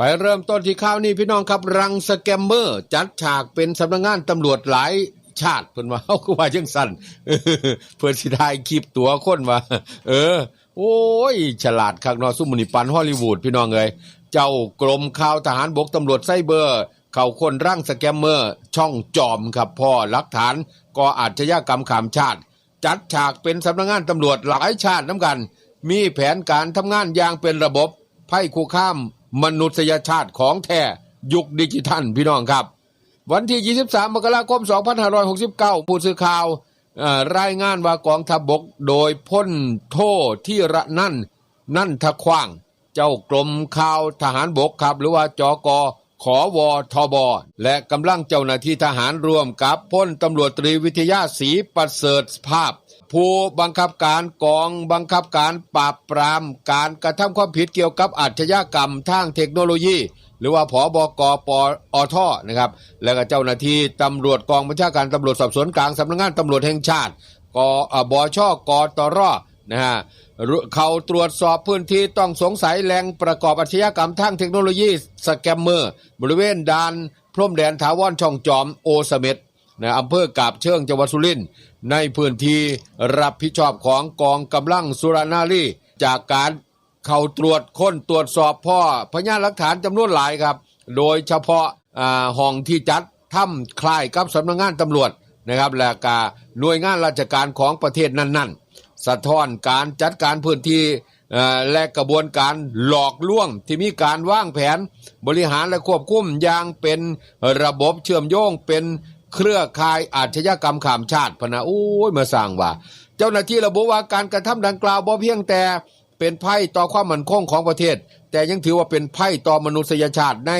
ไปเริ่มต้นที่ข่าวนี้พี่น้องครับ รังสแกมเมอร์ จัดฉากเป็นสำนักงานตำรวจหลายชาติเพิ่นว่าเฮาคือว่าจังซั่นเพิ่นสิได้คลิปตัวคนว่า เออ โอ้ย ฉลาดคักเนาะซุมอนี่ปันฮอลลีวูดพี่น้องเอ้ยเจ้ากรมข่าวทหารบกตำรวจไซเบอร์ เข้าคนร่างสแกมเมอร์ ช่องจอมครับพ่อหลักฐานก่ออาชญากรรมขามชาติ จัดฉากเป็นสำนักงานตำรวจหลายชาติน้ำกัน มีแผนการทำงานอย่างเป็นระบบไพ่คู่ข้าม มนุษยชาติของแท้ยุคดิจิทัลพี่น้องครับ วันที่ 23 มกราคม 2569 ผู้สื่อข่าวเอ่อรายงานว่ากองทัพบบกโดยพ้นโทที่ระนั่น นั่นทะขว้าง เจ้ากรมข่าวทหารบกครับ หรือว่าจกขอวอทบและกำลังเจ้าหน้าที่ทหารรวมกับพ้นตำรวจตรีวิทยาศรีประเสริฐภาพ ผู้บังคับการกองบังคับการปราบปรามการกระทำความผิดเกี่ยวกับอาชญากรรมทางเทคโนโลยี หรือว่าผอบกปอทนะครับแล้วก็เจ้าหน้าที่ตำรวจกองบัญชาการตำรวจสอบสวนกลางสำนักงานตำรวจแห่งชาติกอบชกตรนะฮะเขาตรวจสอบพื้นที่ต้องสงสัยแหล่งประกอบอาชญากรรมทางเทคโนโลยีสแกมเมอร์ บริเวณด่านพรมแดนถาวรช่องจอมโอสเม็ด นะอำเภอกาบเชิงจังหวัดสุรินทร์ในพื้นที่รับผิดชอบของกองกำลังสุรนารีจากการเข้าตรวจค้นตรวจสอบพ่อพยานหลักฐานจำนวนหลายครับ โดยเฉพาะห้องที่จัดถ้ำคล้ายกับสำนักงานตำรวจนะครับและกาหน่วยงานราชการของประเทศนั้นๆ สะท้อนการจัดการพื้นที่และกระบวนการหลอกลวงที่มีการวางแผนบริหารและควบคุมอย่างเป็นระบบเชื่อมโยงเป็น เครือข่ายอาชญากรรมข้ามชาติพนะโอ้ยมาสร้างว่า เจ้าหน้าที่ระบุว่าการกระทำดังกล่าวบ่เพียงแต่เป็นภัยต่อความมั่นคงของประเทศ แต่ยังถือว่าเป็นภัยต่อมนุษยชาติใน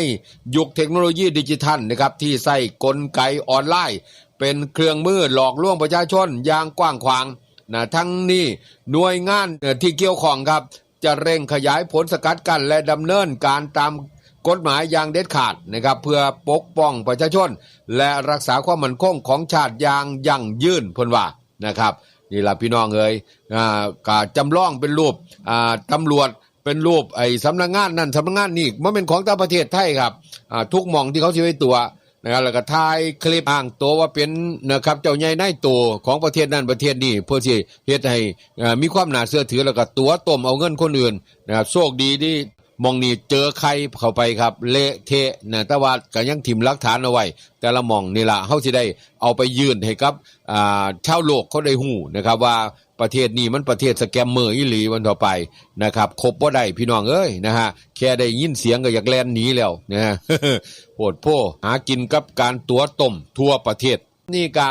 ยุคเทคโนโลยีดิจิทัลนะครับที่ใส่กลไกออนไลน์ เป็นเครื่องมือหลอกลวงประชาชนอย่างกว้างขวางนะทั้งนี้หน่วยงานที่เกี่ยวข้องครับ จะเร่งขยายผลสกัดกั้นและดำเนินการตาม กฎหมายอย่างเด็ดขาดนะครับเพื่อปกป้องประชาชน และรักษาความมั่นคงของชาติอย่างยั่งยืนพนว่านะครับนี่ล่ะพี่น้องเอ้ยอ่ากาจำลองเป็นรูปตำรวจเป็นรูปไอ้สำนักงานนั่นสำนักงานนี่มันเป็นของต่างประเทศไทยครับทุกมองที่เขาสิไว้ตัวนะครับแล้วก็ถ่ายคลิปอ้างตัวว่าเป็นนะครับเจ้าใหญ่นายตัวของประเทศนั้นประเทศนี้เพื่อที่เฮ็ดให้มีความน่าเชื่อถือแล้วก็ตัวต้มเอาเงินคนอื่นนะครับโชคดีที่ มองนี่เจอใครเข้าไปครับ เละเทะนะแต่ว่าก็ยังถิ่มหลักฐานเอาไว้ แต่ละมองนี่ละเฮาสิได้เอาไปยื่นให้กับอ่าชาวโลกเขาได้ฮู้นะครับว่าประเทศนี้มันประเทศสแกมเมอร์อีหลีวันต่อไปนะครับครบบ่ได้พี่น้องเอ้ยนะฮะแค่ได้ยินเสียงก็อยากแล่นหนีแล้วนะฮะโหดโพหากินกับการตัวต้มทั่วประเทศ นี่กา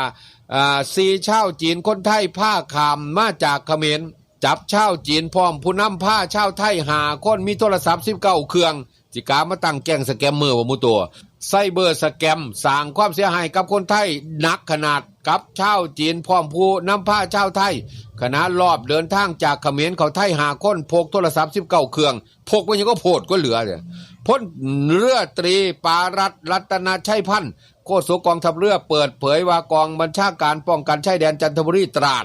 อ่าซีชาวจีนคนไทยผ้าขามมาจากเขมร จับชาวจีนพร้อมผู้นำผ้าชาวไทยหาคนมีโทรศัพท์19เครื่อง จิกามาตั้งแก๊งสแกมเมอร์ว่าหมูตัวไซเบอร์สแกมสร้างความเสียหายกับคนไทยหนักขนาดกับชาวจีนพร้อมผู้นำผ้าชาวไทยขณะรอบเดินทางจากเขมรเขาไทยหาคนพกโทรศัพท์19เครื่อง พกไว้ยังก็โพดก็เหลือเนี่ยพ้นเรือตรีปารัตรัตนาชัยพันธ์โฆษกกองทัพเรือเปิดเผยว่ากองบัญชาการป้องกันชายแดนจันทบุรีตราด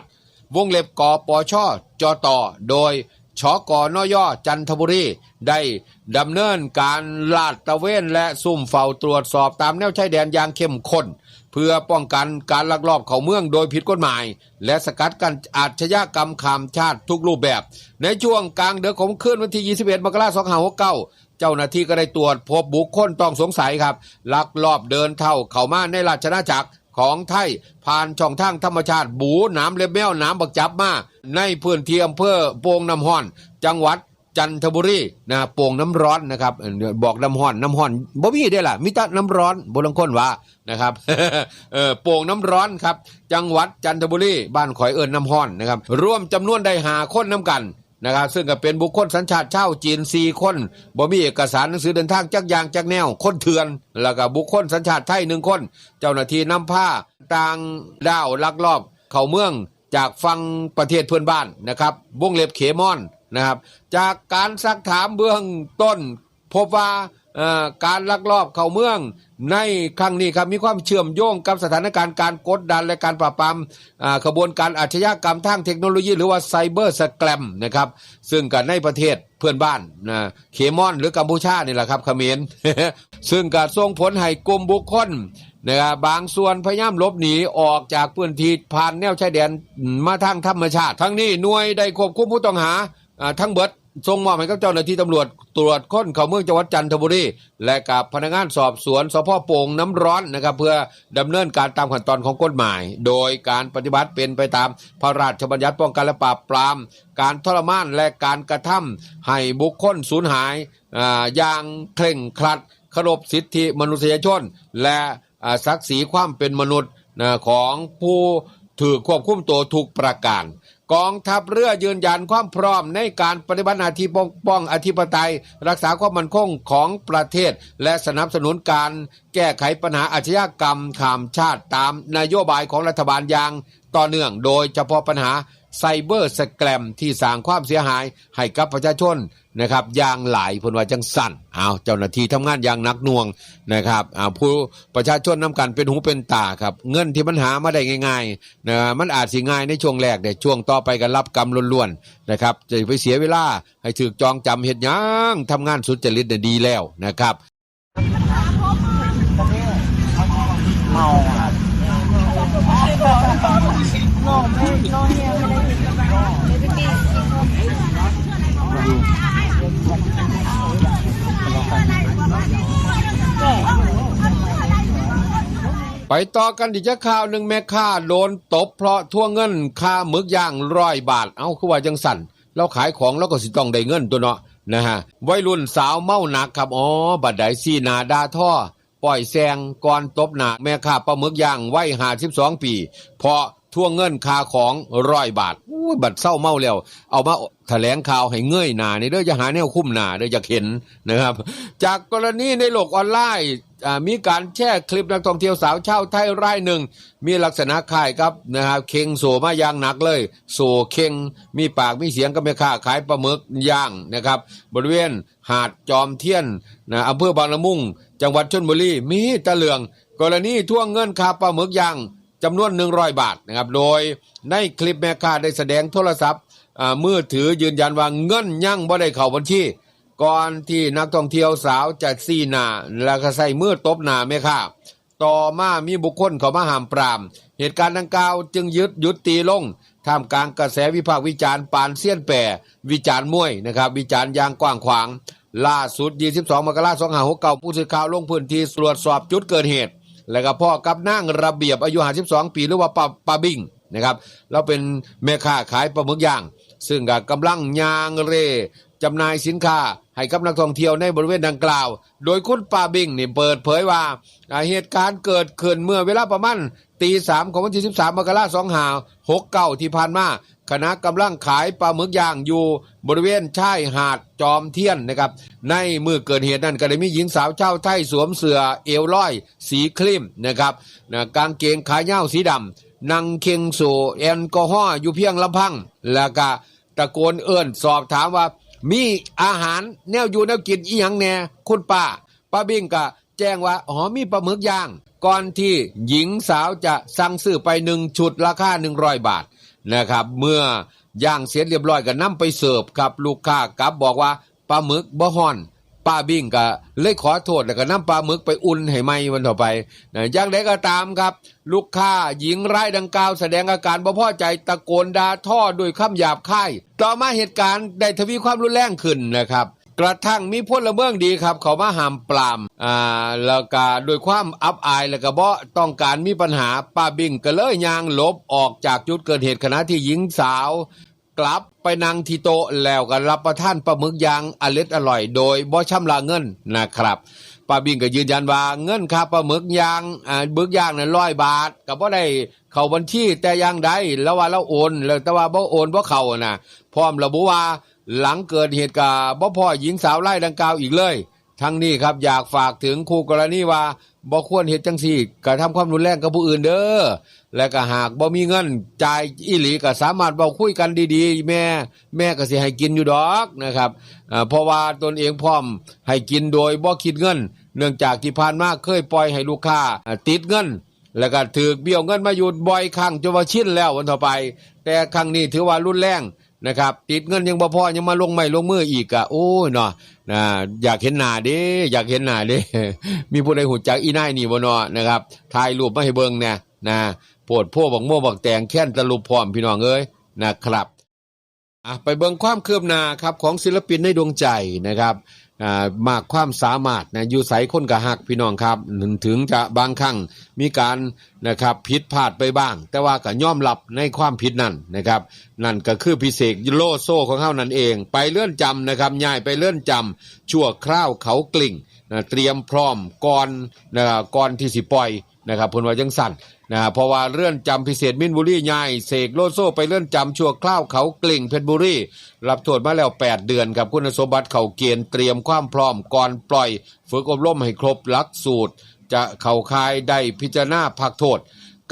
วงเล็บกปชจต่อ โดยชกนยจันทบุรี ได้ดำเนินการลาดตระเวนและซุ่มเฝ้าตรวจสอบตามแนวชายแดนอย่างเข้มข้น เพื่อป้องกันการลักลอบเข้าเมืองโดยผิดกฎหมาย และสกัดกันอาชญากรรมข้ามชาติทุกรูปแบบ ในช่วงกลางเดือนของคืนวันที่ 21 มกราคม2569เจ้าหน้าที่ก็ได้ตรวจพบบุคคลต้องสงสัยครับ ลักลอบเดินเท่าเข้ามาในราชนาจักร ของไทย ผ่านช่องทางธรรมชาติบูน้ำเล็บแมวน้ำบักจับมา ในพื้นที่อำเภอโป่งน้ำห้อน จังหวัดจันทบุรีนะโป่งน้ำร้อนนะครับบอกน้ำห้อนน้ำห้อนบ่มีได้ล่ะมิตรน้ำร้อนบนลังคนว่านะครับเออโป่งน้ำร้อนครับ จังหวัดจันทบุรีบ้านข่อยเอิญน้ำห้อนนะครับรวมจำนวนได้หาคนน้ำกัน นะครับซึ่งก็เป็นบุคคลสัญชาติชาวจีนสี่คนบ่มีเอกสารหนังสือเดินทางจักอย่างจักแนว คนเถื่อน แล้วก็บุคคลสัญชาติไทยหนึ่งคน เจ้าหน้าที่นำผ้าต่างด้าวลักลอบ เข้าเมืองจากฟังประเทศเพื่อนบ้านนะครับวงเล็บเขมอนนะครับ จากการซักถามเบื้องต้น พบว่า การลักลอบเข้าเมืองในครั้งนี้ครับมีความเชื่อมโยงกับสถานการณ์การกดดันและการปราบปรามขบวนการอาชญากรรมทางเทคโนโลยี หรือว่าไซเบอร์สแกรมนะครับซึ่งกันในประเทศเพื่อนบ้านนะเคมอนหรือกัมพูชานี่แหละครับเขมรซึ่งการส่งผลให้กลุ่มบุคคลนะครับบางส่วนพยายามหลบหนีออกจากพื้นที่ผ่านแนวชายแดนมาทางธรรมชาติ ทั้งนี้หน่วยได้ควบคุมผู้ต้องหาอ่าทั้งเบิด ส่งมอบให้กับเจ้าหน้าที่ตำรวจตรวจค้นเขาเมืองจังหวัดจันทบุรีและกับพนักงานสอบสวนสพโป่งน้ำร้อนนะครับเพื่อดำเนินการตามขั้นตอนของกฎหมาย โดยการปฏิบัติเป็นไปตามพระราชบัญญัติป้องกันและปราบปราม การทรมานและการกระทำให้บุคคลสูญหายอย่างเคร่งครัดเคารพสิทธิมนุษยชน และศักดิ์ศรีความเป็นมนุษย์ของผู้ถือควบคุมตัวทุกประการ กองทัพเรือยืนยันความพร้อมในการปฏิบัติหน้าที่ปกป้องอธิปไตย รักษาความมั่นคงของประเทศ และสนับสนุนการแก้ไขปัญหาอาชญากรรมข้ามชาติตามนโยบายของรัฐบาลอย่างต่อเนื่อง โดยเฉพาะปัญหา ไซเบอร์สแกรมที่สร้างความเสียหาย ให้กับประชาชนนะครับอย่างหลายพนว่าจังสั่นเอาเจ้าหน้าที่ทำงานอย่างนักหน่วงนะครับอาผู้ประชาชนนำกันเป็นหูเป็นตาครับเงินที่มันหามาได้ง่ายๆนะมันอาจสิง่ายในช่วงแรกแต่ช่วงต่อไปก็รับกรรมล้วนๆนะครับจะไปเสียเวลาให้ถึกจองจำเหตุยังทำงานสุจริตดีแล้วนะครับเมาครับ โง่ไม่โง่เฮียไม่ได้ยินเลยไปปี ไปต่อกันอีกจะข่าวหนึ่งแม่ค้าโดนตบ เพราะทวงเงินค่าหมึกย่างร้อยบาท เอาคือว่าจังสั่นเราขายของแล้วก็สิต้องได้เงินตัวเนาะนะฮะวัยรุ่นสาวเมาหนักครับอ๋อบัดไดซี่นาดาท่อปล่อยแซงก่อนตบหนาแม่ค้าปลาหมึกย่างวัยห้าสิบสองปี เพราะทวงเงินค่าของร้อยบาทอู้บัดเศร้าเมาแล้ว เอามาแถลงข่าวให้เงยหนานี่เด้อจะหาแนวคุ้มหนาเด้อจะเห็นนะครับ จากกรณีในโลกออนไลน์ มีการแชร์คลิปนักท่องเที่ยวสาวชาวไทยรายหนึ่ง มีลักษณะคล้ายครับนะครับเค็งโซมาอย่างหนักเลยโซเค็งมีปากมีเสียงก็ไม่ค่าขายปลาหมึกย่างนะครับ บริเวณหาดจอมเทียนนะอำเภอบางละมุง จังหวัดชนบุรีมีตะเหลือง กรณีท่วงเงินค่าปลาหมึกย่างจำนวน 100 บาทนะครับ โดยในคลิปแม่ค้าได้แสดงโทรศัพท์มือถือยืนยันว่าเงินยั่งบ่ได้เข้าบัญชี ก่อนที่นักท่องเที่ยวสาวจะซีหนาแล้วก็ใส่มือตบหนาแม่ค้าต่อมามีบุคคลเข้ามาห้ามปราม เหตุการณ์ดังกล่าวจึงยึดยุดติลงท่ามกลางกระแสวิพากษ์วิจารณ์ปานเสี้ยนแปรวิจารณ์มวยนะครับ วิจารณ์อย่างกว้างขวาง ล่าสุด 22 มกราคม2569ผู้สื่อข่าวลงพื้นที่ตรวจสอบจุดเกิดเหตุ แล้วก็พ่อกับนั่งระเบียบอายุ 52 ปีหรือว่าปาปาบิงนะครับเราเป็นแม่ค้าขายปลาหมึกย่าง ซึ่งก็กำลังยางเร่ จำหน่ายสินค้าให้กับนักท่องเที่ยวในบริเวณดังกล่าว โดยคุณปาบิงนี่เปิดเผยว่า เหตุการณ์เกิดขึ้นเมื่อเวลาประมาณตีสามของวันที่ 13 มกราคม2หา69 ที่ผ่านมาคณะกำลังขายปลาหมึกย่างอยู่บริเวณชายหาดจอมเทียนนะครับ ในเมื่อเกิดเหตุนั้นก็ได้มีหญิงสาวชาไทยสวมเสื้อเอวลอย สีครีมนะครับนะกางเกงขายาวสีดำนั่งเค็งโซแอลกอฮอล์อยู่เพียงลำพัง แล้วก็ตะโกนเอื้อนสอบถามว่า มีอาหารแนวอยู่แนวกินอีหยังแน่คุณป้าป้าบิ่งก็แจ้งว่าอ๋อมีปลาหมึกย่าง ก่อนที่หญิงสาวจะสั่งซื้อไปหนึ่งชุดราคาหนึ่งร้อยบาทนะครับ เมื่อย่างเสร็จเรียบร้อยก็นำไปเสิร์ฟครับลูกค้ากลับบอกว่าปลาหมึกบ่ฮอน ป้าบิ้งก็เลยขอโทษแล้วก็นำปลาหมึกไปอุ่นให้ไหมวันต่อไปนะอย่างไรก็ตามครับ ลูกค้าหญิงไร้ดังกล่าวแสดงอาการบ่พอใจตะโกนด่าท่อด้วยคำหยาบคาย ต่อมาเหตุการณ์ได้ทวีความรุนแรงขึ้นนะครับกระทั่งมีพลเมืองดีครับ เขามาห้ามปรามอ่าแล้วก็ด้วยความอับอายแล้วก็บ่ต้องการมีปัญหาป้าบิ้งก็เลยยางลบออกจากจุดเกิดเหตุขณะที่หญิงสาว กลับไปนั่งที่โต๊ะแล้วก็รับประทานปลาหมึกย่างอร็ดอร่อยโดยบ่ชำระเงินนะครับป้าบิงก็ยืนยันว่าเงินค่าปลาหมึกย่างอ่าบึกย่างนั้นร้อยบาทก็บ่ได้เข้าบัญชีแต่อย่างใดแล้วว่าเราโอนแล้วแต่ว่าบ่โอนบ่เข้านะพร้อมระบุว่าหลังเกิดเหตุการณ์บ่พ่อหญิงสาวไล่ดังกล่าวอีกเลย ทั้งนี้ครับอยากฝากถึงคู่กรณีว่า บ่ควรเฮ็ดจังซี่กระทำความรุนแรงกับผู้อื่นเด้อและก็หากบ่มีเงินจ่ายอีหลีก็สามารถเว้าคุยกันดีๆ แม่แม่ก็สิให้กินอยู่ดอกนะครับอ่าเพราะว่าตนเองพร้อมให้กินโดยบ่คิดเงิน เนื่องจากที่ผ่านมาเคยปล่อยให้ลูกค้าอ่าติดเงิน แล้วก็ถือเบี้ยวเงินมาอยู่บ่อยครั้งจนว่าชินแล้ววันต่อไป แต่ครั้งนี้ถือว่ารุนแรง นะครับติดเงินยังบ่พอยังมาลงไม่ลงมืออีกอะโอ้ยเนาะนะอยากเห็นหน้าเด้อยากเห็นหน้าเด้ มีผู้ใดหูจักอีนายนี่บ่เนาะนะครับถ่ายรูปมาให้เบิ่งแน่นะโพดพวกบักม่วบักแตงแค้นตะลุพร้อมพี่น้องเอ้ยนะครับอะไปเบิ่งความคืบหน้าครับของศิลปินในดวงใจนะครับ มากความสามารถนะอยู่ใสคนกะหักพี่น้องครับถึงจะบางครั้งมีการนะครับผิดพลาดไปบ้าง แต่ว่าก็ย่อมรับในความผิดนั่นนะครับ นั่นก็คือพิเศษโลโซของเขานั่นเอง ไปเลื่อนจำนะครับย้ายไปเลื่อนจำชั่วคราวเขากลิ่งนะเตรียมพร้อมก่อนนะก่อนที่สิปล่อย นะครับเพิ่นว่าจังสั่นนะเพราะว่าเลื่อนจำพิเศษมินบุรีใหญ่เสกโลโซไปเลื่อนจำชั่วคราวเขากลิ่งเพชรบุรีรับโทษมาแล้ว 8 เดือนครับคุณสมบัติเขาเกณฑ์เตรียมความพร้อมก่อนปล่อย ฝึกอบรมให้ครบหลักสูตร จะเข้าคายได้พิจารณาพักโทษ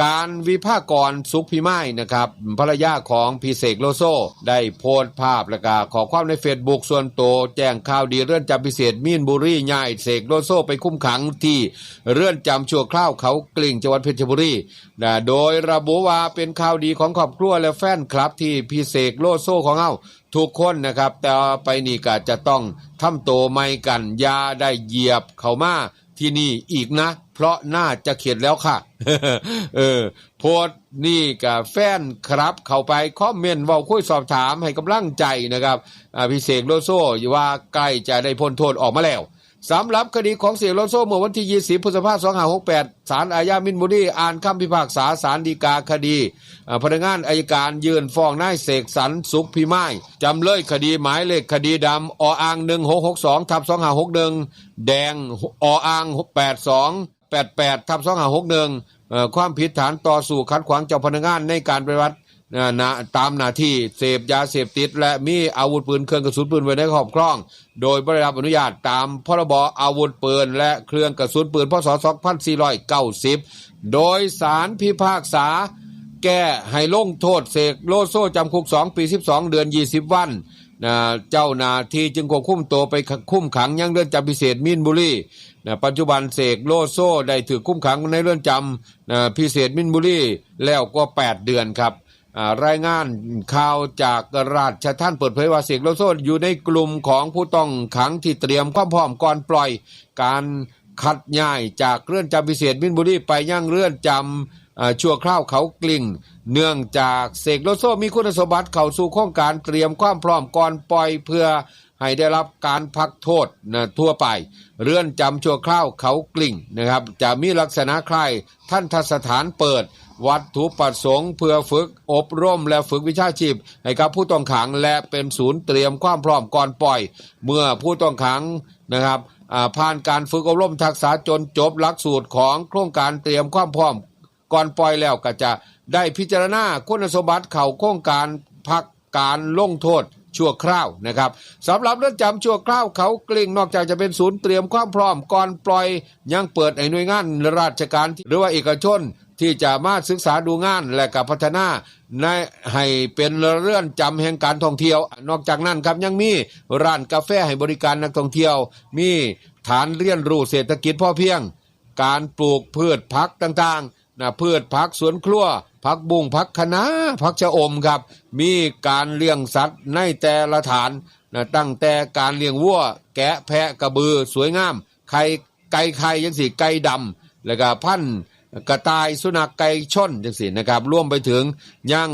การวิภากรสุขพิไม้นะครับภรรยาของพีเสกโลโซ ได้โพสต์ภาพและก็ขอความในเฟซบุ๊กส่วนตัวแจ้งข่าวดีเรื่อนจำพิเศษมีนบุรีย้ายเสกโลโซไปคุ้มขังที่เรื่อนจำชั่วคราวเขากลิ่งจังหวัดเพชรบุรีนะโดยระบุว่าเป็นข่าวดีของครอบครัวและแฟนคลับที่พีเสกโลโซของเฮาทุกคนนะครับ แต่ไปนี่ก็จะต้องทำโตไม่กันยาได้เหยียบเขามาที่นี่อีกนะ ราะน่าจะเข็ดแล้วค่ะ เออ โพสนี่กับแฟนครับเข้าไปคอมเมนต์ว้าคุยสอบถามให้กำลังใจนะครับอ่เศษโลโซอยู่ว่าใกล้จะได้พ้นโทษออกมาแล้วสำหรับคดีของเสียโลโซเมื่อวันที่ 20พฤษภาคม2568 ศาลอาญามินบุรีอ่านคำพิพากษาศาลฎีกาคดี พนักงานอายการยื่นฟ้องนายเสกสรรสุขพิมายจำเลยคดีหมายเลขคดีดำออ่าง1662ทับ2561 แดงออ่าง 82 88ทับ2561เอ่อความผิดฐานต่อสู้ขัดขวางเจ้าพนักงานในการปฏิบัตินะตามหน้าที่เสพยาเสพติด และมีอาวุธปืนเครื่องกระสุนปืนไว้ในครอบครอง โดยไม่ได้รับอนุญาตตามพรบอาวุธปืน และเครื่องกระสุนปืนพศ 2490 โดยสารพิพากษา แก้ให้ลงโทษเสกโลโซจำคุก 2 ปี 12 เดือน 20 วันนะเจ้าหน้าที่จึงควบคุมตัวไปคุมขังยังเรือนจำพิเศษมีนบุรีนะปัจจุบันเสกโลโซได้ถือคุ้มขังในเรือนจำนะพิเศษมินบุรีแล้วก็ 8 เดือนครับอ่ารายงานข่าวจากราชท่านเปิดเผยว่าเสกโลโซอยู่ในกลุ่มของผู้ต้องขังที่เตรียมความพร้อมก่อนปล่อยการคัดย้ายจากเรือนจำพิเศษมินบุรีไปยังเรือนจำ ชั่วคราวเขากลิ่ง เนื่องจากเสกโลโซมีคุณสมบัติเข้าสู่โครงการเตรียมความพร้อมก่อนปล่อยเพื่อให้ได้รับการพักโทษนะทั่วไป เรื่อนจำชั่วคราวเขากลิ่งนะครับ จะมีลักษณะคล้ายท่านทสถานเปิด วัตถุประสงค์เพื่อฝึกอบรมและฝึกวิชาชีพ ให้กับผู้ต้องขังและเป็นศูนย์เตรียมความพร้อมก่อนปล่อย เมื่อผู้ต้องขังนะครับผ่านการฝึกอบรมทักษะจนจบหลักสูตรของโครงการเตรียมความพร้อม ก่อนปล่อยแล้วก็จะได้พิจารณาคุณสมบัติเข่าโครงการพักการลงโทษชั่วคราวนะครับสำหรับเรือนจำชั่วคราวเขากลิงนอกจากจะเป็นศูนย์เตรียมความพร้อมก่อนปล่อย ยังเปิดให้หน่วยงานราชการหรือว่าเอกชนที่จะมาศึกษาดูงานและกับพัฒนาในให้เป็นเรื่อนจำแห่งการท่องเที่ยว นอกจากนั้นครับยังมีร้านกาแฟให้บริการนักท่องเที่ยว มีฐานเรียนรู้เศรษฐกิจพอเพียง การปลูกพืชผักต่างๆ นะพืชผักสวนครัวผักบุ้งผักคะน้าผักชะอมครับ มีการเลี้ยงสัตว์ในแต่ละฐานนะตั้งแต่การเลี้ยงวัว แกะแพะกระบือสวยงาม ไข่ไก่ไข่ยังสีไก่ดำแล้วก็พันธุ์กระต่ายสุนัขไก่ชนจังสีนะครับร่วมไปถึงยัง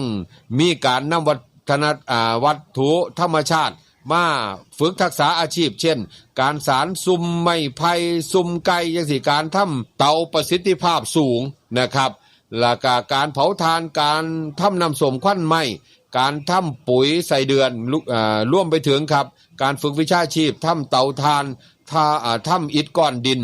มีการนำวัฒนวัตถุธรรมชาติ มาฝึกทักษะอาชีพ เช่น การสารซุ่มไม้ไผ่ซุ่มไก่ยังสิการทำเตาประสิทธิภาพสูงนะครับหลักการเผาทานการทำน้ำสมควันไม้การทำปุ๋ยใส่เดือนร่วมไปถึงครับ การฝึกวิชาชีพทำเตาทานท่าอ่าทำอิฐก้อนดิน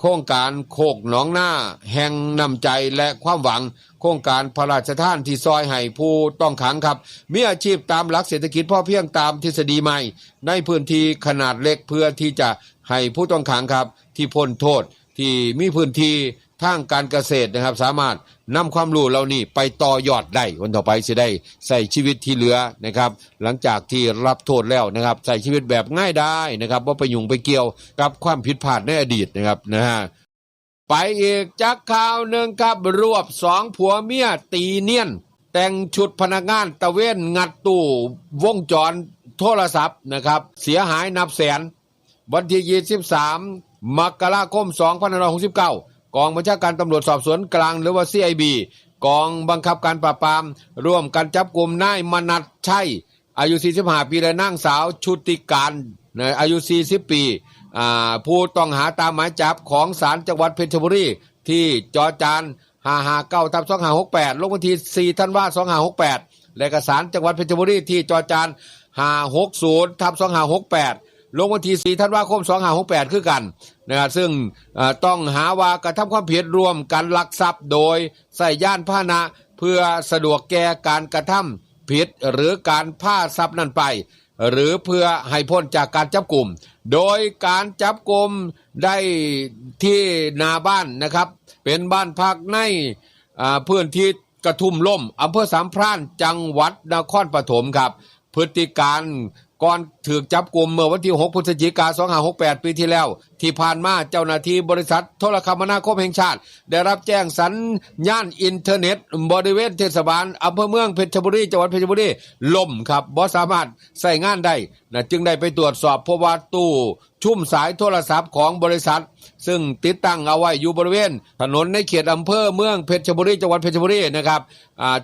โครงการโคกหนองหน้า แห่งนำใจและความหวัง โครงการพระราชทานที่ซอยให้ผู้ต้องขังครับ มีอาชีพตามหลักเศรษฐกิจพ่อเพียงตามทฤษฎีใหม่ ในพื้นที่ขนาดเล็กเพื่อที่จะให้ผู้ต้องขังครับ ที่พ้นโทษที่มีพื้นที่ ทางการเกษตรนะครับ สามารถนำความรู้เหล่านี้ไปต่อยอดได้คนต่อไปจะได้ใส่ชีวิตที่เหลือนะครับ หลังจากที่รับโทษแล้วนะครับใส่ชีวิตแบบง่ายได้นะครับว่าไปยุ่งไปเกี่ยวกับความผิดพลาดในอดีตนะครับนะฮะไปอีกจากข่าวหนึ่งครับรวบสองผัวเมียตีเนียน แต่งชุดพนักงานตะเวนงัดตู้วงจรโทรศัพท์นะครับ เสียหายนับแสน วันที่ 23 มกราคม 2569 กองบัญชาการตำรวจสอบสวนกลางหรือว่า CIB กองบังคับการปราบปราม ร่วมกันจับกลุ่มนายมนัทชัยอายุ 45 ปีและนางสาวชุติการนอายุ 40 ปีผู้ต้องหาตามหมายจับของศาลจังหวัดเพชรบุรีที่จอจาน559ทับ2568 ลงวันที่4ธันวาคม2568 และกสารจังหวัดเพชรบุรีที่จอจาน560ทับ2568 ลงวันที่4ธันวาคม2568คือกันนะครับซึ่งต้องหาว่ากระทำความผิดรวมกันลักทรัพย์โดยใส่ย่านพาหนะ เพื่อสะดวกแก่การกระทำผิดหรือการผ้าทรัพย์นั้นไป หรือเพื่อให้พ้นจากการจับกลุ่ม โดยการจับกลุ่มได้ที่นาบ้านนะครับ เป็นบ้านพักในพื้นที่กระทุ่มล่มอำเภอสามพรานจังหวัดนครปฐมครับ พฤติการ ก่อนถือจับกลุ่มเมื่อวันที่ 6 พฤศจิกา2568 ปีที่แล้ว ที่ผ่านมาเจ้าหน้าที่บริษัทโทรคมนาคมแห่งชาติ ได้รับแจ้งสัญญาณอินเทอร์เน็ต บริเวณเทศบาลอำเภอเมืองเพชรบุรีจังหวัดเพชรบุรีล่มครับบ่สามารถใส่งานได้นะจึงได้ไปตรวจสอบพบว่าตู้ ชุ่มสายโทรศัพท์ของบริษัท ซึ่งติดตั้งเอาไว้อยู่บริเวณ ถนนในเขตอำเภอเมืองเพชรบุรีจังหวัดเพชรบุรีนะครับ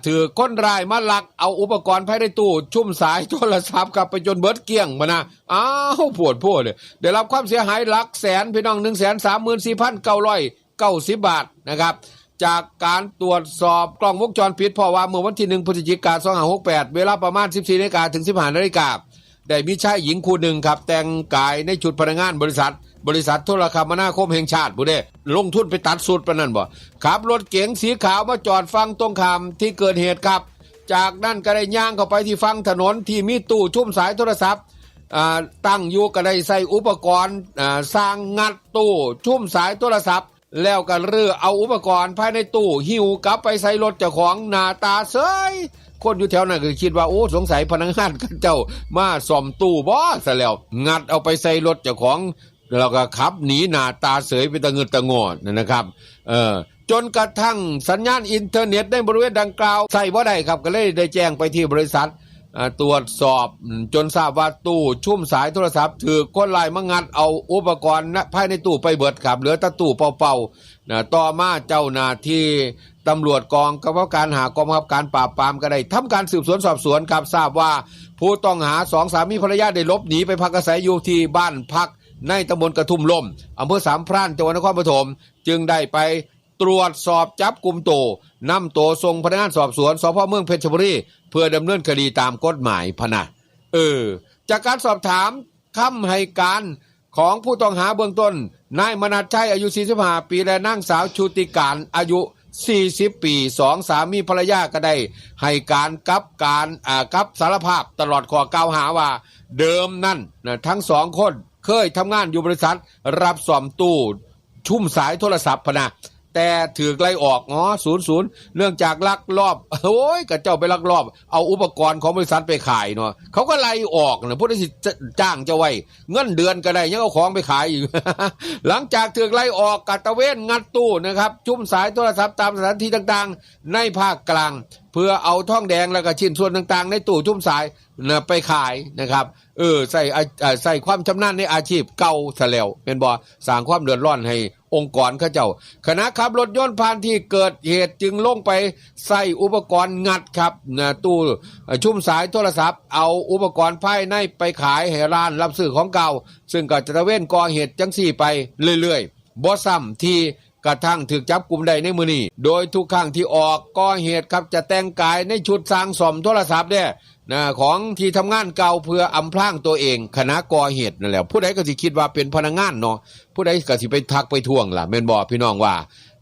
ถือคนรายมาลักเอาอุปกรณ์ภายในตู้ชุ่มสายโทรศัพท์กลับไปจนเบิดเกี้ยงมานะอ้าวปวดพวดเลยได้รับความเสียหายหลักแสนพี่น้องหนึ่งแสนสามหมื่นสี่พันเก้าร้อยเก้าสิบบาทนะครับจากการตรวจสอบกล้องวงจรปิดเพราะว่าเมื่อวันที่หนึ่งพฤศจิกาสองหหกแปดเวลาประมาณสิบสี่นาฬิกาถึงสิบห้านาฬิกา ได้มีชายหญิงคู่หนึ่งครับ แต่งกายในชุดพนักงานบริษัท บริษัทโทรคมนาคมแห่งชาติผู้เด้ลงทุนไปตัดสุดปะนั่นบ่ขับรถเก๋งสีขาวมาจอดฟังตรงคำที่เกิดเหตุครับ จากนั้นก็ได้ย่างเข้าไปที่ฟังถนนที่มีตู้ชุ่มสายโทรศัพท์ตั้งอยู่ก็ได้ใส่อุปกรณ์สร้างงัดตู้ชุ่มสายโทรศัพท์ แล้วก็เรือเอาอุปกรณ์ภายในตู้หิวกลับไปใส่รถเจ้าของหน้าตาเสยคนอยู่แถวนั้นก็คิดว่าโอ้สงสัยพนักงานกันเจ้ามาซ่อมตู้บ่ซะแล้ว งัดเอาไปใส่รถเจ้าของแล้วก็ขับหนีหน้าตาเสยไปตะเงินตะงอนนะครับเออจนกระทั่งสัญญาณอินเทอร์เน็ตในบริเวณดังกล่าวใส่บ่ได้ครับก็เลยได้แจ้งไปที่บริษัท ตรวจสอบจนทราบว่าตู้ชุ่มสายโทรศัพท์ถือคนลายมางัดเอาอุปกรณ์นะภายในตู้ไปเบิดครับเหลือแต่ตู้เป่าๆนะต่อมาเจ้าหน้าที่ตำรวจกองกำกับการหากองบังคับการปราบปรามก็ได้ทำการสืบสวนสอบสวนครับทราบว่า ผู้ต้องหาสองสามีภรรยาได้หลบหนีไปพักอาศัยอยู่ที่บ้านพักในตำบลกระทุ่มลมอำเภอสามพรานจังหวัดนครปฐมจึงได้ไป ตรวจสอบจับกลุ่มโตวนำตัวส่งพนักงานสอบสวนสพเมืองเพชรบุรีเพื่อดำเนินคดีตามกฎหมายพนะเออ จากการสอบถามคำให้การของผู้ต้องหาเบื้องต้น นายมนัสชัยอายุ 45 ปีและนางสาวชุติการอายุ 40 ปีสองสามีภรรยาก็ได้ ให้การกับการอ่ากับสารภาพตลอดข้อกล่าวหาว่า เดิมนั่นนะทั้งสองคนเคยทำงานอยู่บริษัท รับซ่อมตู้ชุ่มสายโทรศัพท์พนะ แต่ถือไล่ออกอ๋อศูนย์ศูนย์เนื่องจากลักลอบโอ้ยกับเจ้าไปลักลอบ เอาอุปกรณ์ของบริษัทไปขายเนาะเขาก็ไล่ออกเนะผู้ที่จะจ้างจะไว้ เงินเดือนก็ได้ยังเอาของไปขายอยู่หลังจากถือไล่ออกกัตะเวนงัดตู้นะครับชุ่มสายโทรศัพท์ตามสถานที่ต่างๆ ในภาคกลาง เพื่อเอาท่องแดงแล้วก็ชิ้นส่วนต่างๆ ในตู้ชุ่มสายนะไปขายนะครับ เออใส่ใส่ความชำนาญในอาชีพเก่าซะแล้วเป็นบ่สร้างความเดือดร้อนให้องค์กรเขาเจ้าขณะขับรถยนต์ผ่านที่เกิดเหตุจึงลงไปใส่อุปกรณ์งัดครับนะตู้ชุ่มสายโทรศัพท์เอาอุปกรณ์ภายในไปขายให้ร้านรับซื้อของเก่า ซึ่งก็จะตะเวนก่อเหตุจังสี่ไปเรื่อยๆบ่ซ้ำที่ กระทั่งถึกจับกลุ่มได้ในมือนี้ โดยทุกครั้งที่ออกก่อเหตุครับจะแต่งกายในชุดสร้างสมโทรศัพท์เนี่ยนะของที่ทำงานเก่าเพื่ออำพรางตัวเองคณะก่อเหตุนั่นแหละผู้ใดก็สิคิดว่าเป็นพนักงานเนาะผู้ใดก็สิไปทักไปทวงล่ะแม่นบ่พี่น้องว่า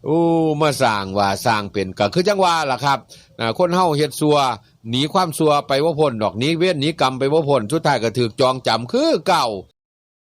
อู้มาสร้างว่าสร้างเป็นก็คือจังว่าล่ะครับนะคนเฮาเฮ็ดซัวหนีความซัวไปบ่าพ้นดอกนี้เว้นหนีกรรมไปบ่าพ้นสุดท้ายก็ถูกจองจำคือเก่า